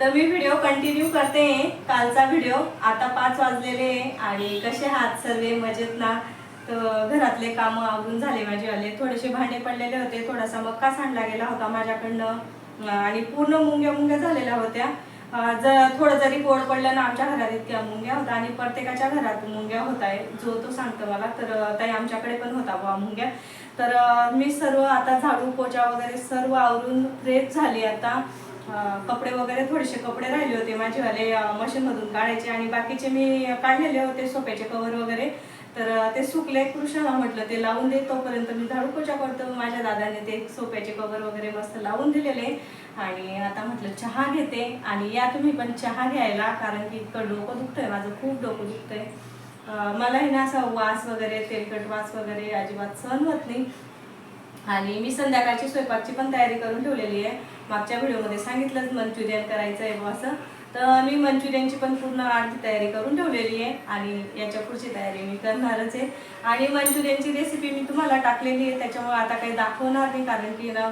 तर मी video continue करते. कालचा व्हिडिओ आता पाच वाजलेले आणि कसे आहात सर्वे? मजेत ना तर घरातले कामं आवरून झाले माझेवाले थोडेसे भांडे पडलेले होते. थोडासा मक्का सांडला गेला होता माझ्याकडनं. आणि पूर्ण मुंग्या मुंग्या झालेल्या होत्या. जर थोडं जरी गोड पडलं ना आमच्या घरात इतक्या मुंग्या होत्या. आणि प्रत्येकाच्या घरात मुंग्या होत आहे. जो तो सांगतो मला. तर ताई आमच्याकडे पण होता बुवा मुंग्या. तर मी सर्व आता झाडू पोचा वगैरे सर्व आवरून फ्रेश झाली आता. कपडे वगैरे थोडेसे कपडे राहिले होते माझेवाले मशीनमधून काढायचे आणि बाकीचे मी काढलेले होते सोप्याचे कवर वगैरे. तर ते सुकले. कृष्णाला म्हटलं ते लावून दे तोपर्यंत मी झाडू पोचा करतो. माझ्या दादाने ते सोप्याचे कवर वगैरे मस्त लावून दिलेले. आणि आता म्हटलं चहा घेते. आणि या तुम्ही पण चहा घ्यायला कारण की इतकं डोकं दुखतंय माझं खूप डोकं दुखतंय. मला मलाही ना असा वास वगैरे तेलकट वास वगैरे अजिबात सहन होत नाही. आणि मी संध्याकाळची स्वयंपाकची पण तयारी करून ठेवलेली आहे. मागच्या व्हिडिओमध्ये सांगितलंच मंचुरियन करायचं आहे बुवा असं. तर मी मंचुरियनची पण पूर्ण अर्धी तयारी करून ठेवलेली आहे आणि याच्या पुढची तयारी मी करणारच आहे. आणि मंचुरियनची रेसिपी मी तुम्हाला टाकलेली आहे त्याच्यामुळे आता काही दाखवणार नाही कारण की ना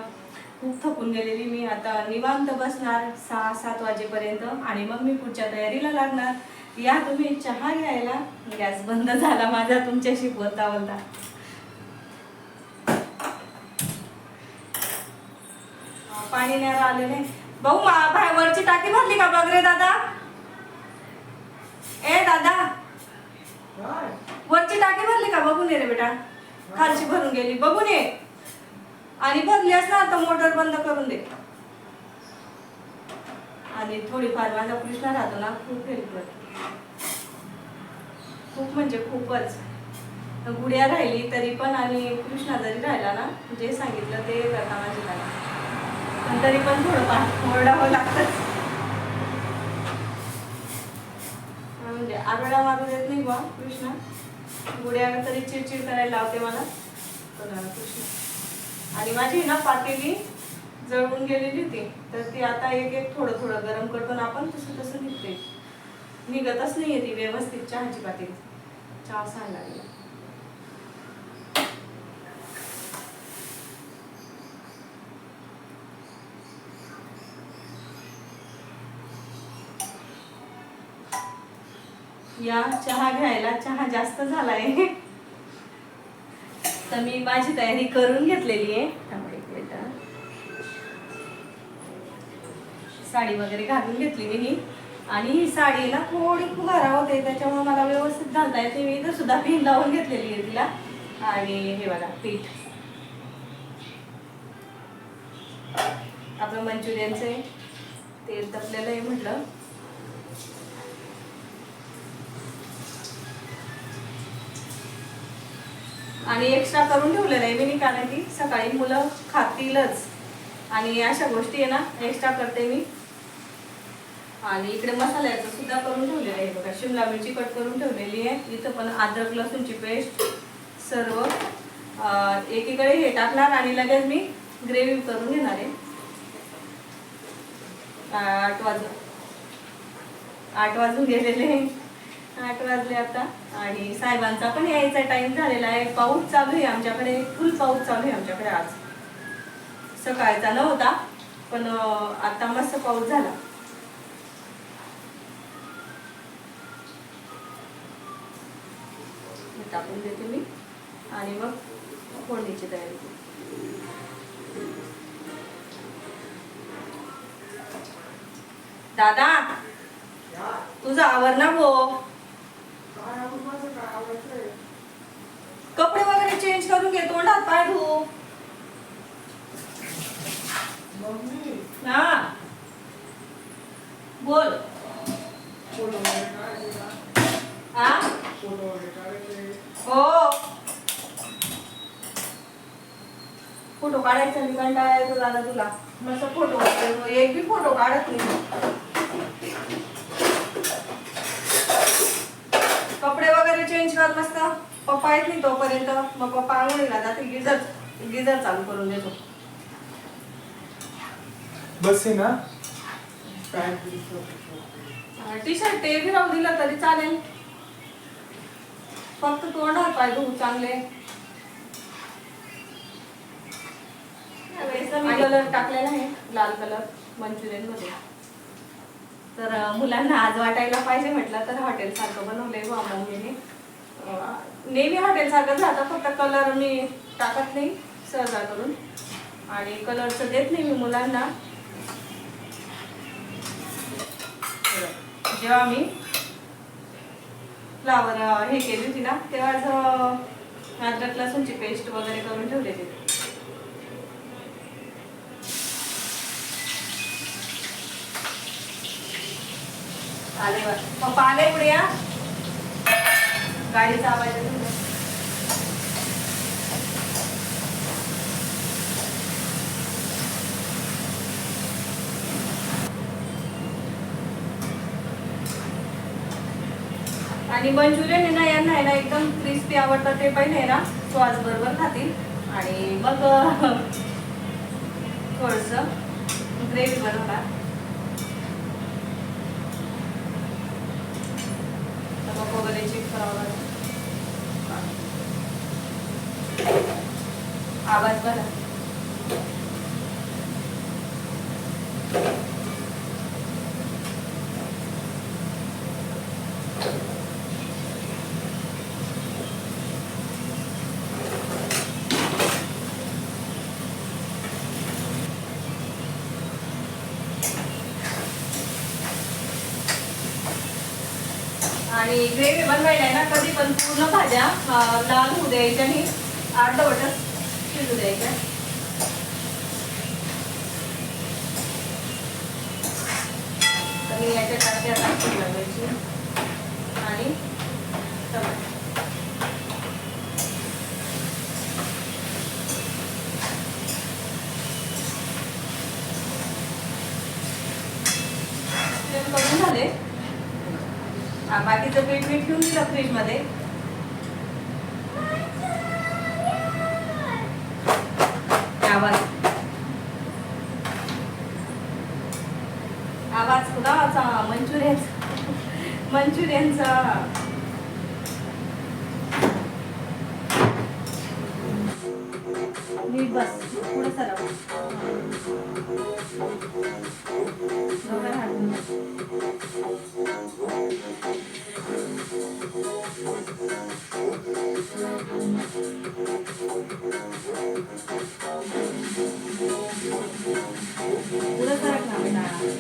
खूप थकून गेलेली मी. आता निवांत बसणार सहा सात वाजेपर्यंत आणि मग मी पुढच्या तयारीला लागणार. या तुम्ही चहा घ्यायला. गॅस बंद झाला माझा तुमच्याशी बोलता बोलता. पाणी न्यायला आलेले भाऊ वरची टाकी भरली का बघ रे दादा? ए दादा. वरची टाकी भरली का? बघून ये रे बेटा. खालची भरून गेली. बघून ये. आणि भरली असणार तर मोटर बंद करून दे. आणि थोडीफार माझा कृष्णा राहतो ना खूप हेल्प खूप म्हणजे खूपच. गुड्या राहिली तरी पण आणि कृष्णा जरी राहिला ना जे सांगितलं ते करता माझी पण तरी पण थोडं ओरडावं लागतंच. म्हणजे आरडा मारू देत नाही बा कृष्णा. गुड्या तरी चिडचिड करायला लावते मला. तर कृष्ण. आणि माझी ना पातेली जळून गेलेली होती. तर ती आता एक एक थोडं थोडं गरम करतो ना आपण तसं तसं निघते. निघतच नाहीये ती व्यवस्थित चहाची पातेली. चहा सांगायला लागला. या चहा घ्यायला चहा जास्त झालाय. तर मी माझी तयारी करून घेतलेली आहे. साडी वगैरे घालून घेतली मी ही. आणि ही साडीला थोडी फुगारा होते त्याच्यामुळे मला व्यवस्थित घालता येते. मी तर सुद्धा पिन लावून घेतलेली आहे तिला. आणि हे बघा पीठ. आपलं मंचुरियनचं आहे. तेल तपलेलं आहे म्हटलं. आणि एक्स्ट्रा करून ठेवलेलं आहे मी कारण की सकाळी मुलं खातीलच. आणि अशा गोष्टी आहे ना एक्स्ट्रा करते मी. आणि इकडे मसाल्याचं सुद्धा करून ठेवलेलं आहे. बघा शिमला मिरची कट करून ठेवलेली आहे. इथं पण अद्रक लसूणची पेस्ट सर्व एकीकडे हे टाकणार आणि लगेच मी ग्रेव्ही करून घेणार आहे. आठ वाजून आठ वाजून गेलेले आहे. आठ वाजले आता आणि साहेबांचा पण यायचा टाइम झालेला आहे. पाऊस चालू आहे आमच्याकडे. फुल पाऊस चालू आहे आमच्याकडे आज. सकाळचा नव्हता पण अं, आता मस्त पाऊस झाला. टाकून देते मी. आणि मग फोडणीची तयारी. दादा तुझा आवर ना भो कपडे वगैरे चेंज करून घे तोंडात पाय धु हा. बोल. हा? हो. फोटो काढायचा मी कंटाळा येतो दादा तुला. मस्त फोटो काढतो. एक बी फोटो काढत नाही. कपडे वगैरे चेंज कर मस्त. पप्पा येत नाही तोपर्यंत. मग पप्पा आंघोळीला जाते गिझर गिझर चालू करून देतो. बस आहे ना? टी शर्ट ते बी राहू दिलं तरी चालेल. फक्त तोंडावर पाय धुवू चांगले. कलर टाकलेला आहे लाल कलर मंचुरियनमध्ये तर मुलांना आज वाटायला पाहिजे म्हटलं तर हॉटेलसारखं बनवलंय बा मम्मीने नेहमी हॉटेल सारखं जातं फक्त कलर मी टाकत नाही सहजा करून. आणि कलरचं देत नाही मी मुलांना. जेव्हा मी फ्लावर हे केली होती ना तेव्हाच अं, अद्रक लसूणची पेस्ट वगैरे करून ठेवलेली आले पप्पा आले पुढे या गाडीचा आवाज येतो आणि मंचुरियन आहे ना यांना आहे ना एकदम क्रिस्पी आवडतात ते पण आहे ना सॉस बरोबर खातील. आणि मग थोडस ग्रेव्ही बनवला नमक वगैरे चेक करावं लागेल आवाज बघा आणि ग्रेव्ही बनवायला आहे ना कधी पण पूर्ण भाज्या लाल होऊ द्यायच्या आणि अर्धवटच शिजू द्यायच्या तर मी याच्या टाकते आता शिमला आणि टमाटर झाले बाकीचं पीठ मीठ ठेवून दिलं फ्रीजमध्ये आवाज आवाज कुणाचा मंचुरियन मंचुरियनचा नीट बस थोडं सराव डोक्यात हात घाल.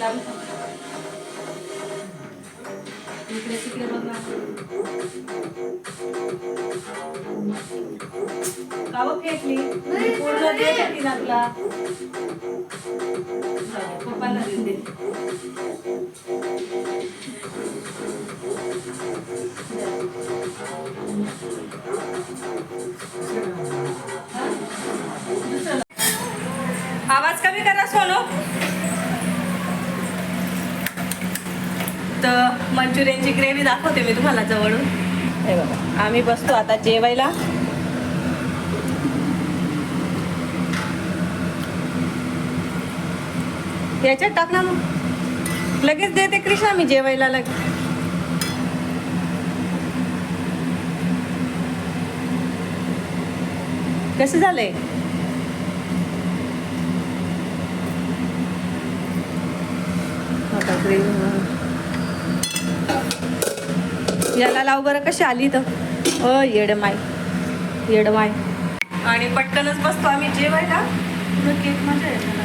सांग. इकडे तिकडे बघ ना. का बघ फेकली पूर्ण दे फेकली ना तुला जाऊ दे, पप्पांना देऊन दे हा? दुसरं. आवाज कमी करा सोनू तर मंचुरियनची ग्रेव्ही दाखवते मी तुम्हाला जवळून. आम्ही बसतो आता जेवायला. याच्यात टाक ना मग. लगेच देते कृष्णा मी जेवायला लगेच कसं झालंय? आता याला लाव बरं कशी आली तर अ येडमाय येडमाय आणि पटकनच बसतो आम्ही. जेवायला? पुढं केक मजा येते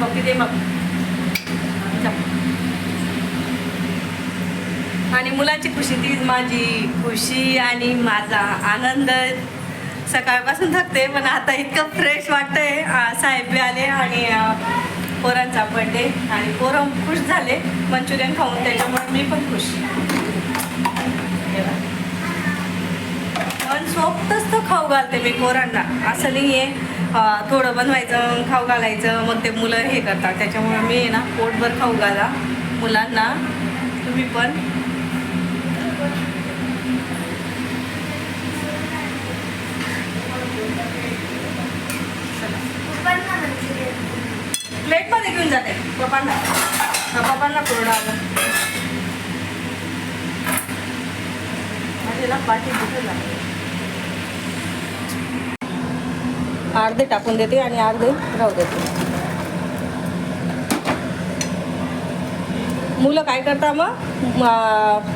कॉफी दे मग. आणि मुलाची खुशी तीच माझी खुशी आणि माझा आनंद. सकाळपासून थकते पण आता इतकं फ्रेश वाटतंय. आ, साहेब बी आले आणि पोरांचा बर्थडे आणि पोरं खुश झाले. मंचुरियन खाऊन त्याच्यामुळे मी पण खुश. पण सोबतच तर खाऊ घालते मी पोरांना. असं नाही आहे थोडं बनवायचं खाऊ घालायचं मग ते मुलं हे करतात. त्याच्यामुळे मी ना पोटभर खाऊ घाला. मुलांना तुम्ही पण. प्लेटमध्ये घेऊन जाते. पप्पांना. पप्पांना कोरडा आलं. माझी पाठी दुखत अर्धे टाकून देते आणि अर्धे राहू देते. मुलं काय करता मग?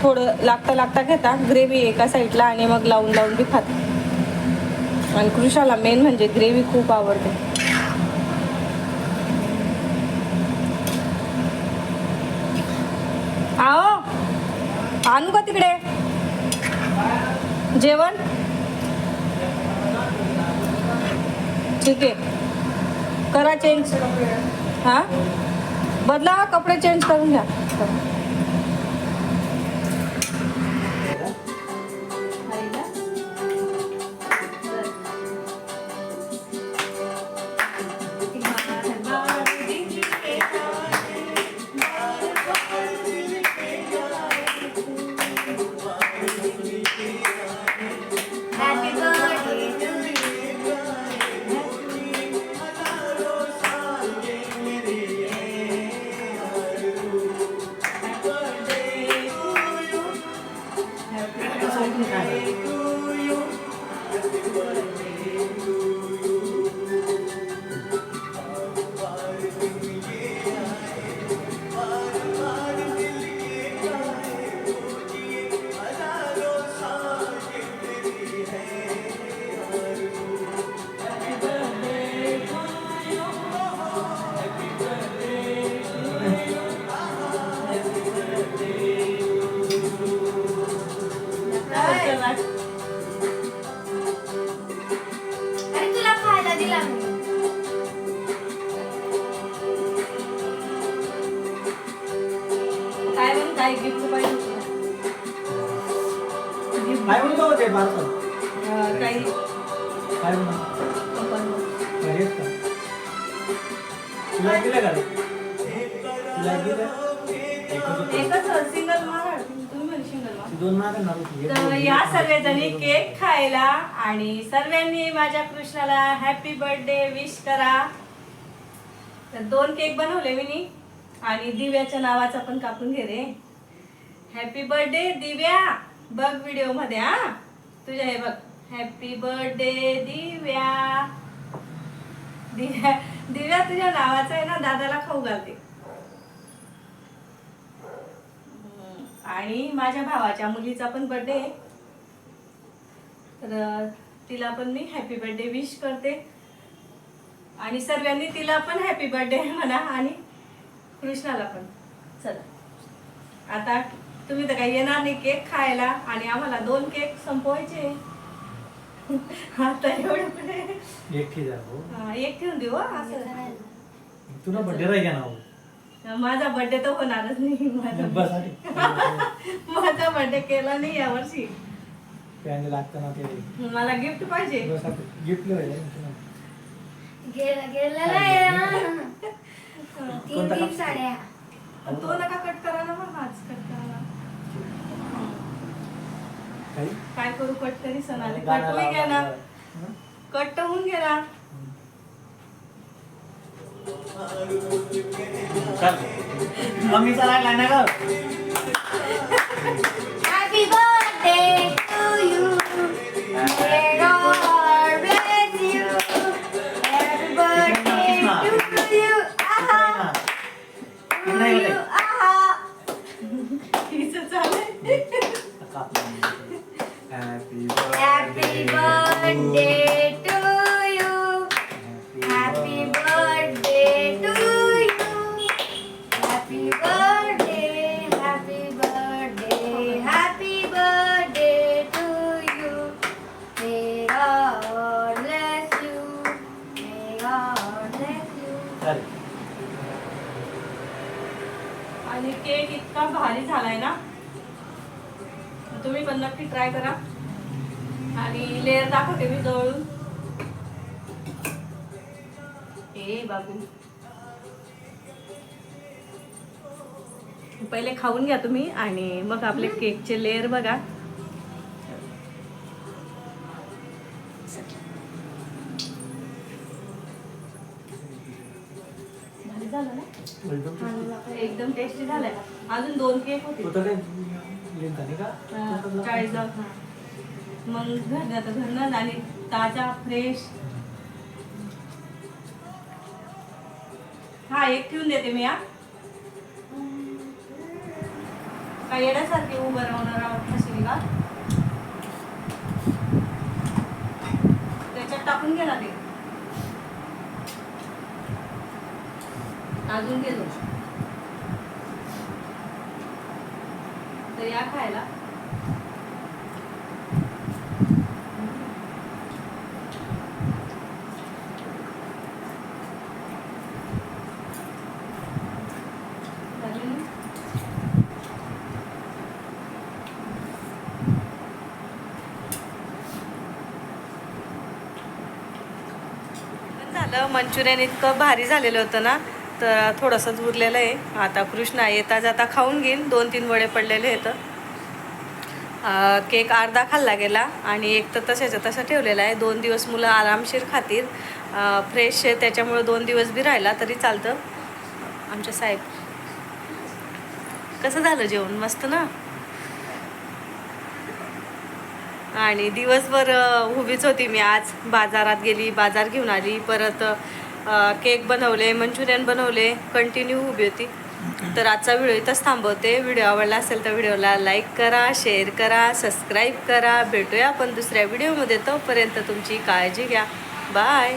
थोडं लागता लागता घेता ग्रेव्ही एका साईडला आणि मग लावून लावून बी खात आणि कृषाला मेन म्हणजे ग्रेव्ही खूप आवडते. आणू का तिकडे? जेवण? ठीक आहे. करा चेंज हां? बदला कपडे चेंज करून घ्या. दिलं का? एकच सिंगल मारा. तुम्ही म्हणे सिंगल दोन तर. या सर्वजणी केक खायला आणि सर्वांनी माझ्या कृष्णाला हॅपी बर्थडे विश करा. तर दोन केक बनवले मी आणि दिव्याच्या नावाचा पण कापून घे रे. हॅपी बर्थडे दिव्या. बघ व्हिडिओमध्ये हा. तुझ्या हे बघ. Happy birthday Divya. दिव्या. दिव्या तुझ्या नावाचं आहे ना दादाला खाऊ घालते. आणि माझ्या भावाच्या मुलीचा पण बर्थडे तर तिला पण मी हॅपी बर्थडे विश करते. आणि सर्वांनी तिला पण हॅपी बर्थडे म्हणा आणि कृष्णाला पण. चला. आता तुम्ही तर काही येणार नाही केक खायला आणि आम्हाला दोन केक संपवायचे आता एवढे एकटी जा भाऊ. हा, एक ठेवून देऊ हं, असं तुला बड्डे राही ना भाऊ. माझा बर्थडे तर होणारच नाही माझा बस. माझा बर्थडे केला नाही यावर्षी पॅन्ट लागतं ना ते मला गिफ्ट पाहिजे बस. गिफ्ट लिहायला आहे ना तुला. गेला गेला नाही तीन तीन? साड्या तो नका कट करा ना मग हाच कट करा ना. काही? काय करू कट तरी सणाले कट गाणं होई घ्या ना लावलं. हं? कट होऊन गेला चल. मम्मीचा लागला ना ग हॅपी बर्थडे टू यू चालेल. आणि केक इतका भारी झालाय ना? तुम्ही पण नक्की ट्राय करा. आणि लेअर दाखवते मी जवळून. हे बाबू पहिले खाऊन घ्या तुम्ही आणि मग आपले केकचे लेअर बघा. एकदम टेस्टी झालाय. अजून दोन केक होते. चाळीस मग घरनं आणि ताजा फ्रेश हा एक ठेवून देते मी हा. काय येण्यासारखे उभं राहणार आहोत कशी का त्याच्यात टाकून घे ना ते. अजून गेलो तर या खायला. झालं. मंचुरियन इतकं भारी झालेलं होतं ना. तर थोडंसंच उरलेलं आहे. आता कृष्णा येता जाता खाऊन घेईन. दोन तीन वडे पडलेले आहेत. केक अर्धा खाल्ला गेला आणि एक तर तशाच्या तसा ठेवलेला आहे. दोन दिवस मुलं आरामशीर खातील. फ्रेश आहे. त्याच्यामुळं दोन दिवस बी राहिला तरी चालतं. आमच्या साहेब. कसं झालं जेवण? मस्त ना? आणि दिवसभर उभीच होती मी आज. बाजारात गेली बाजार घेऊन आली. परत केक बनवले मंचुरियन बनवले कंटिन्यू उभी होती. तर आजचा व्हिडिओ इथंच थांबवते. व्हिडिओ आवडला असेल तर व्हिडिओला लाईक करा शेअर करा सबस्क्राईब करा. भेटूया आपण दुसऱ्या व्हिडिओमध्ये. तोपर्यंत तुमची काळजी घ्या. बाय